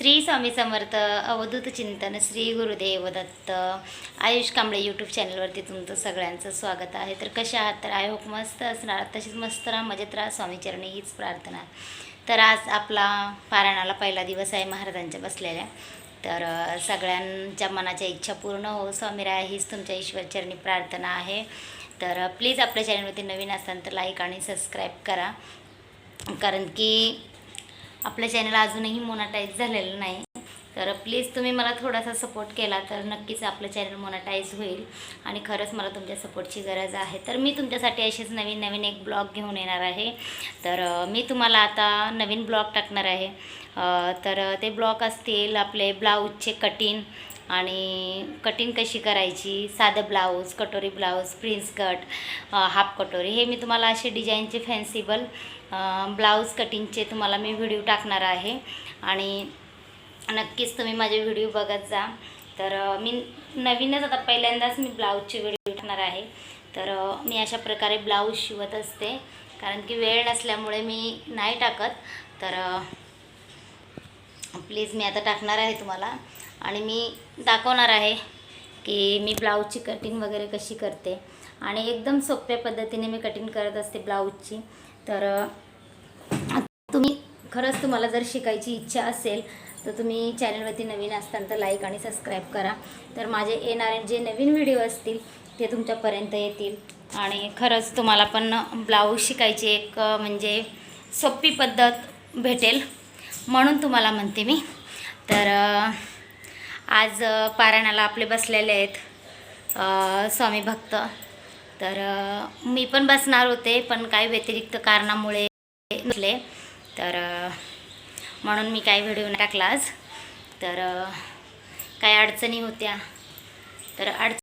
श्री स्वामी समर्थ अवधूत चिंतन श्री गुरुदेव दत्त आयुष कांबळे यूट्यूब चॅनलवरती तुमचं सगळ्यांचं स्वागत आहे. तर कशा आहात? तर आय होप मस्त असणार. तशीच मस्त राहा मजेत राहा. स्वामीचरणी हीच प्रार्थना. तर आज आपला पारायणाला पहिला दिवस आहे महाराजांच्या बसलेल्या. तर सगळ्यांच्या मनाच्या इच्छा पूर्ण हो. स्वामीराय हीच तुमच्या ईश्वरचरणी प्रार्थना आहे. तर प्लीज आपल्या चॅनलवरती नवीन असाल तर लाईक आणि सबस्क्राईब करा. कारण की आपलं चॅनल अजूनही मोनाटाईज झालेलं नाही. तर प्लीज तुम्ही मला थोडासा सपोर्ट केला तर नक्कीच आपलं चॅनल मोनाटाईज होईल. आणि खरंच मला तुमच्या सपोर्टची गरज आहे. तर मी तुमच्यासाठी असेच नवीन नवीन एक ब्लॉग घेऊन येणार आहे. तर मी तुम्हाला आता नवीन ब्लॉग टाकणार आहे. तर ते ब्लॉग असतील आपले ब्लाऊजचे कटिंग आणि कटिंग कशी करायची साधं ब्लाऊज कटोरी ब्लाऊज प्रिन्स कट हाफ कटोरी हे मी तुम्हाला असे डिझाईनचे फॅन्सिबल ब्लाऊज कटिंगचे तुम्हाला मी व्हिडिओ टाकणार आहे. आणि नक्कीच तुम्ही माझे व्हिडिओ बघत जा. तर मी नवीनच आता पहिल्यांदाच मी ब्लाऊजचे व्हिडिओ टाकणार आहे. तर मी अशा प्रकारे ब्लाऊज शिवत असते. कारण की वेळ नसल्यामुळे मी नाही टाकत. तर प्लीज मी आता टाकणार आहे तुम्हाला. आणि मी दाखवणार आहे की मी ब्लाऊजची कटिंग वगैरे कशी करते. आणि एकदम सोप्या पद्धतीने मी कटिंग करत असते ब्लाऊजची. तर तुम्ही खरंच तुम्हाला जर शिकायची इच्छा असेल तर तुम्ही चॅनलवरती नवीन असताल तर लाईक आणि सबस्क्राईब करा. तर माझे येणारे जे नवीन व्हिडिओ असतील ते तुमच्यापर्यंत येतील. आणि खरंच तुम्हाला पण ब्लाऊज शिकायची एक म्हणजे सोपी पद्धत भेटेल. म्हणून तुम्हाला म्हणते मी. तर आज पारायणाला आपले बसलेले आहेत स्वामी भक्त. तर मी पण बसणार होते पण काही व्यतिरिक्त कारणामुळे नसले. तर म्हणून मी काही व्हिडिओ नाही टाकला आज. तर काही अडचणी होत्या तर अडचणी